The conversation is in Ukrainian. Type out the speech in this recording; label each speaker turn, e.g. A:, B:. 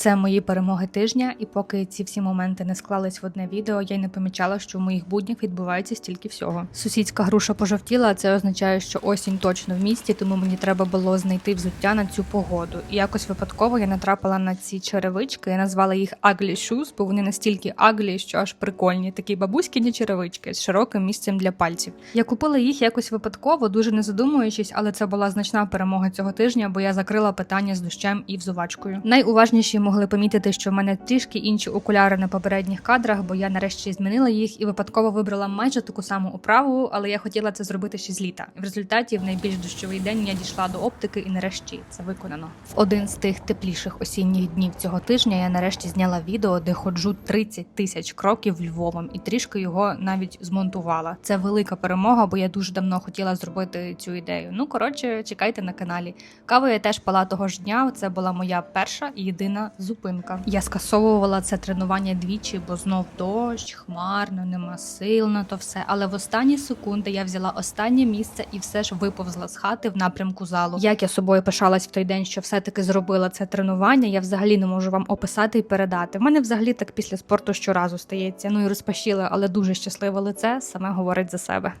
A: Це мої перемоги тижня, і поки ці всі моменти не склались в одне відео, я й не помічала, що в моїх буднях відбувається стільки всього. Сусідська груша пожовтіла, а це означає, що осінь точно в місті, тому мені треба було знайти взуття на цю погоду. І якось випадково я натрапила на ці черевички. Я назвала їх Ugly Shoes, бо вони настільки аглі, що аж прикольні. Такі бабуськіні черевички з широким місцем для пальців. Я купила їх якось випадково, дуже не задумуючись, але це була значна перемога цього тижня, бо я закрила питання з дощем і взувачкою. Найуважніші могли помітити, що в мене трішки інші окуляри на попередніх кадрах, бо я нарешті змінила їх і випадково вибрала майже таку саму оправу, але я хотіла це зробити ще з літа. В результаті в найбільш дощовий день я дійшла до оптики і нарешті це виконано. В один з тих тепліших осінніх днів цього тижня я нарешті зняла відео, де ходжу 30 тисяч кроків Львовом і трішки його навіть змонтувала. Це велика перемога, бо я дуже давно хотіла зробити цю ідею. Ну коротше, чекайте на каналі. Каву я теж пала того ж дня. Це була моя перша і єдина зупинка. Я скасовувала це тренування двічі, бо знов дощ, хмарно, нема сил на то все. Але в останні секунди я взяла останнє місце і все ж виповзла з хати в напрямку залу. Як я собою пишалась в той день, що все-таки зробила це тренування, я взагалі не можу вам описати і передати. В мене взагалі так після спорту щоразу стається. Ну і розпашіле, але дуже щасливе лице саме говорить за себе.